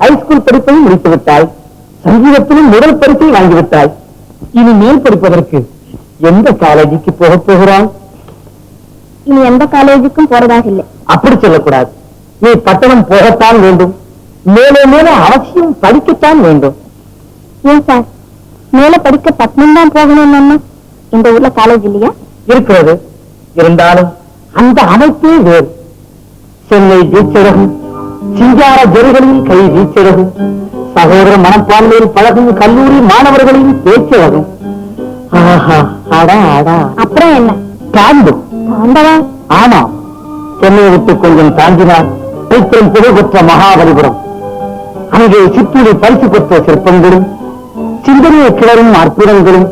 High school படிப்பையும் முடித்து விட்டாய் சங்கீதத்திலும் முதல் பரிசை வாங்கிவிட்டாய். இனி மேல் படிப்பதற்கு எந்த காலேஜுக்கு போகப் போகிறாய்? இனி எந்த காலேஜுக்கும் போறதாக இல்லை அப்படி சொல்லக்கூடாது. நீ பட்டணம் போகத்தான் வேண்டும். மேலே மேலே அவசியம் படிக்கத்தான் வேண்டும். ஏன் சார்? மேல படிக்க பத்னம் தான் போகணும் இந்த ஊர்ல காலேஜ் இல்லையா? இருக்கிறது. இருந்தாலும் அந்த அமைப்பே வேறு. சென்னை வீச்சழகும் சிங்கார ஜெருகளில் கை வீச்சழகும். சகோதர மனப்பான்மையில் பழகும் கல்லூரி மாணவர்களின் பேச்சழகும். அப்புறம் என்ன? தாண்டும் ஆமாம். சென்னையை விட்டு கொஞ்சம் தாண்டினார் சைத்திரம் புகழ்பெற்ற மகாபலிபுரம். அங்கே சிற்றுடி பரிசு பெற்ற சிற்பங்களும் சிந்தனையை கிளறும் அற்புதங்களும்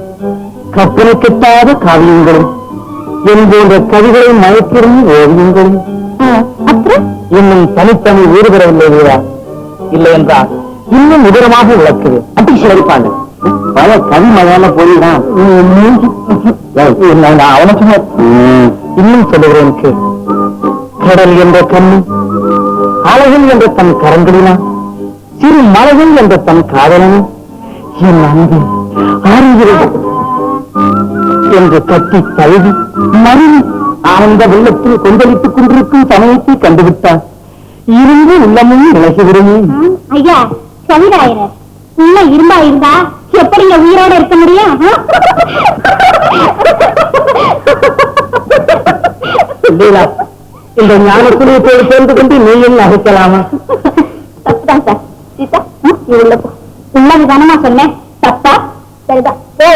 கற்பனை கெட்டாத காவியங்களும் என் போன்ற கவிகளை மயக்கிடும் ஓவியங்களும் இன்னும் தனித்தனி ஊறு வீரா. இல்லை என்றால் இன்னும் உதரமாக உழக்குது அப்படி சிலரிப்பாங்க பல கவிமயான பொருள்தான். அவனுக்கு இன்னும் சொல்லுகிறேன் கே. கடல் என்ற கண்ணு அழகன் என்ற தன் கரங்களினா சிறு மலகன் என்ற தன் காதலனும் என் அன்பு ஆறுகிறது. என்று கட்டி தழுவி மருவி ஆனந்த வெள்ளத்தில் கொந்தளித்துக் கொண்டிருக்கும் சமயத்தை கண்டுவிட்டார். இருந்து உள்ளமும் விலகிவிடுமே ஐயா சவிராயர் உள்ள இரும்பா இருந்தா எப்படிங்க உயிரோட இருக்க முடியும்? இந்த ஞானக்குடியத்தோடு சேர்ந்து கொண்டு நீயும் நகைக்கலாமா தப்புதான் சார் சீதா உள்ள விதானமா சொன்னேன். தப்பா சரிதான் போ